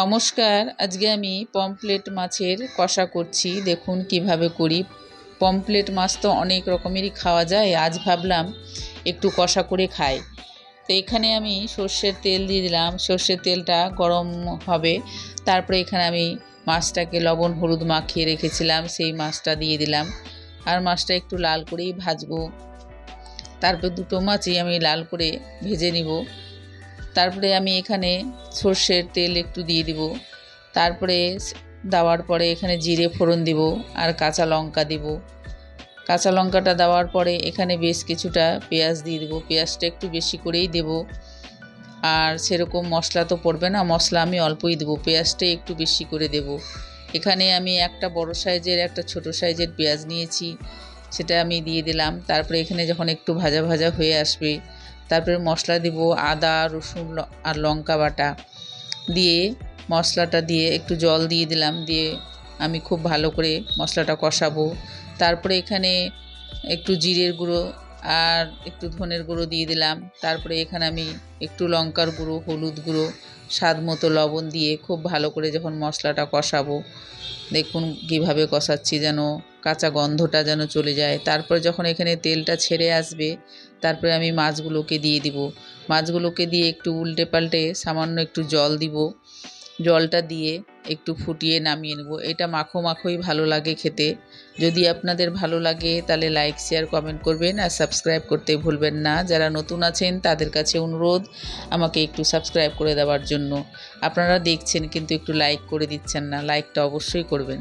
নমস্কার, আজকে আমি পমপ্লেট মাছের কষা করছি। দেখুন কীভাবে করি। পমপ্লেট মাছ তো অনেক রকমেরই খাওয়া যায়, আজ ভাবলাম একটু কষা করে খাই। তো এখানে আমি সর্ষের তেল দিয়ে দিলাম। সর্ষের তেলটা গরম হবে। তারপরে এখানে আমি মাছটাকে লবণ, হলুদ মাখিয়ে রেখেছিলাম, সেই মাছটা দিয়ে দিলাম। আর মাছটা একটু লাল করেই ভাজবো। তারপর দুটো মাছই আমি লাল করে ভেজে নিব। তারপরে আমি এখানে সর্ষের তেল একটু দিয়ে দিব। তারপরে দেওয়ার পরে এখানে জিরে ফোড়ন দিব আর কাঁচা লঙ্কা দিব। কাঁচা লঙ্কাটা দেওয়ার পরে এখানে বেশ কিছুটা পেঁয়াজ দিয়ে দেবো। পেঁয়াজটা একটু বেশি করেই দেব। আর সেরকম মশলা তো পড়বে না, মশলা আমি অল্পই দেবো। পেঁয়াজটা একটু বেশি করে দেব। এখানে আমি একটা বড় সাইজের, একটা ছোট সাইজের পেঁয়াজ নিয়েছি। সেটা আমি দিয়ে দিলাম। তারপরে এখানে যখন একটু ভাজা ভাজা হয়ে আসবে তারপরে মশলা দিব আদা, রসুন আর লঙ্কা বাটা দিয়ে মশলাটা দিয়ে একটু জল দিয়ে দিলাম, দিয়ে আমি খুব ভালো করে মশলাটা কষাবো। তারপরে এখানে একটু জিরের গুঁড়ো আর একটু ধনের গুঁড়ো দিয়ে দিলাম। তারপরে এখানে আমি একটু লঙ্কার গুঁড়ো, হলুদ গুঁড়ো, স্বাদ মতো লবণ দিয়ে খুব ভালো করে যখন মশলাটা কষাবো, দেখুন কীভাবে কষাচ্ছি যেন কাঁচা গন্ধটা যেন চলে যায়। তারপর যখন এখানে তেলটা ছেড়ে আসবে, তারপরে আমি মাছগুলোকে দিয়ে দিব। মাছগুলোকে দিয়ে একটু উল্টে পাল্টে সামান্য একটু জল দিব। জলটা দিয়ে একটু ফুটিয়ে নামিয়ে নেব। এটা মাখো মাখোই ভালো লাগে খেতে। যদি আপনাদের ভালো লাগে, তাহলে লাইক, শেয়ার, কমেন্ট করবেন আর সাবস্ক্রাইব করতে ভুলবেন না। যারা নতুন আছেন, তাদের কাছে অনুরোধ আমাকে একটু সাবস্ক্রাইব করে দেওয়ার জন্য। আপনারা দেখছেন কিন্তু একটু লাইক করে দিচ্ছেন না। লাইকটা অবশ্যই করবেন।